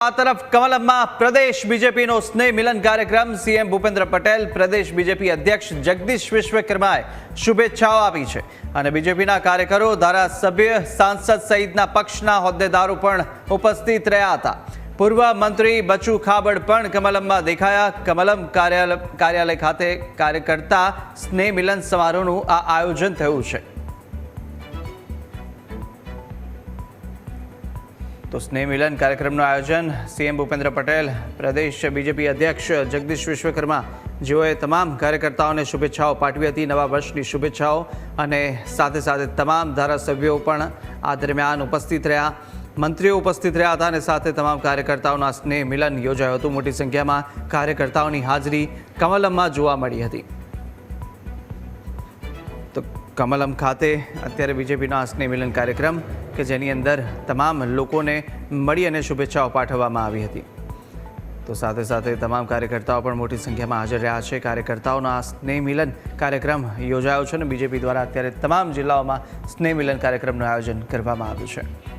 આ તરફ કમલમમાં, પ્રદેશ બીજેપીનો સ્નેહ મિલન કાર્યક્રમ. સીએમ ભૂપેન્દ્ર પટેલ, પ્રદેશ બીજેપી અધ્યક્ષ જગદીશ વિશ્વકર્માએ શુભેચ્છાઓ આપી છે. અને બીજેપીના કાર્યકરો, ધારાસભ્ય, સાંસદ સહિતના પક્ષના હોદ્દેદારો પણ ઉપસ્થિત રહ્યા હતા. પૂર્વ મંત્રી બચુ ખાબડ પણ કમલમમાં દેખાયા. કમલમ કાર્યાલય કાર્યાલય ખાતે કાર્યકર્તા સ્નેહ મિલન સમારોહનું આ આયોજન થયું છે. તો સ્નેહ મિલન કાર્યક્રમનું આયોજન સીએમ ભૂપેન્દ્ર પટેલ, પ્રદેશ બીજેપી અધ્યક્ષ જગદીશ વિશ્વકર્મા જેઓએ તમામ કાર્યકર્તાઓને શુભેચ્છાઓ પાઠવી હતી નવા વર્ષની શુભેચ્છાઓ અને સાથે સાથે તમામ ધારાસભ્યો પણ આ દરમિયાન ઉપસ્થિત રહ્યા. મંત્રીઓ ઉપસ્થિત રહ્યા હતા અને સાથે તમામ કાર્યકર્તાઓના સ્નેહ મિલન યોજાયું હતું. મોટી સંખ્યામાં કાર્યકર્તાઓની હાજરી કમલમમાં જોવા મળી હતી. તો કમલમ ખાતે અત્યારે બીજેપીનો આ સ્નેહ મિલન કાર્યક્રમ કે જેની અંદર તમામ લોકોને મળી અને શુભેચ્છાઓ પાઠવવામાં આવી હતી. તો સાથે સાથે તમામ કાર્યકર્તાઓ પણ મોટી સંખ્યામાં હાજર રહ્યા છે. કાર્યકર્તાઓનો આ સ્નેહ મિલન કાર્યક્રમ યોજાયો છે અને બીજેપી દ્વારા અત્યારે તમામ જિલ્લાઓમાં સ્નેહ મિલન કાર્યક્રમનું આયોજન કરવામાં આવ્યું છે.